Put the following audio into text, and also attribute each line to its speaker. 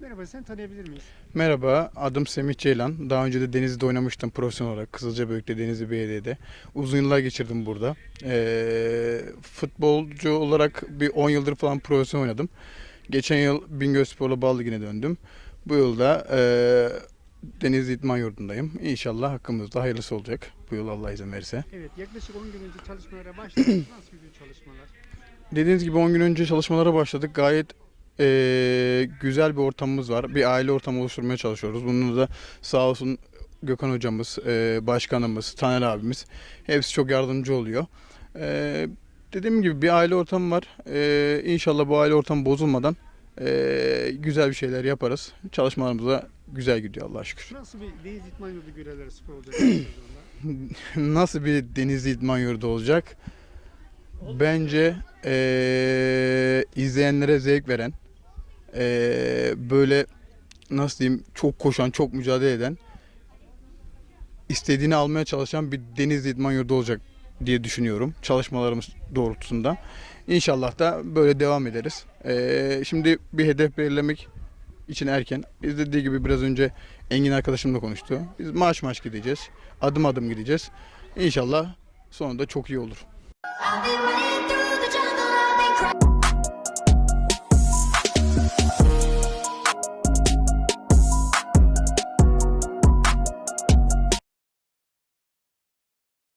Speaker 1: Merhaba, sen tanıyabilir miyiz?
Speaker 2: Merhaba, adım Semih Ceylan. Daha önce de Denizli'de oynamıştım profesyonel olarak. Kızılcabeylik'te, Denizli Belediye'de. Uzun yıllar geçirdim burada. Ee, futbolcu olarak bir 10 yıldır falan profesyonel oynadım. Geçen yıl Bingölspor'la Bal Ligi'ne döndüm. Bu yılda e, Denizli İdman Yurdu'ndayım. İnşallah hakkımızda hayırlısı olacak. Bu yıl Allah izin verirse.
Speaker 1: Evet, yaklaşık 10 gün önce çalışmalara başladık. Nasıl gidiyor çalışmalar?
Speaker 2: Dediğiniz gibi 10 gün önce çalışmalara başladık. Gayet eee, güzel bir ortamımız var. Bir aile ortamı oluşturmaya çalışıyoruz. Bunun da sağ olsun Gökhan hocamız, eee, başkanımız, Taner abimiz hepsi çok yardımcı oluyor. Eee, dediğim gibi bir aile ortamı var. Eee inşallah bu aile ortamı bozulmadan eee, güzel bir şeyler yaparız. Çalışmalarımız da güzel gidiyor Allah'a şükür.
Speaker 1: Nasıl bir Deniz İtman Yurdu görevleri spor olacak? bu sezonda?
Speaker 2: Nasıl bir Denizli İdman Yurdu olacak? Bence eee, izleyenlere zevk veren, eee, böyle nasıl diyeyim çok koşan, çok mücadele eden, istediğini almaya çalışan bir Denizli İdman Yurdu olacak diye düşünüyorum çalışmalarımız doğrultusunda. İnşallah da böyle devam ederiz. Eee, şimdi bir hedef belirlemek için erken. Biz dediği gibi biraz önce Engin arkadaşımla konuştu. Biz maaş maaş gideceğiz. Adım adım gideceğiz. İnşallah sonunda çok iyi olur.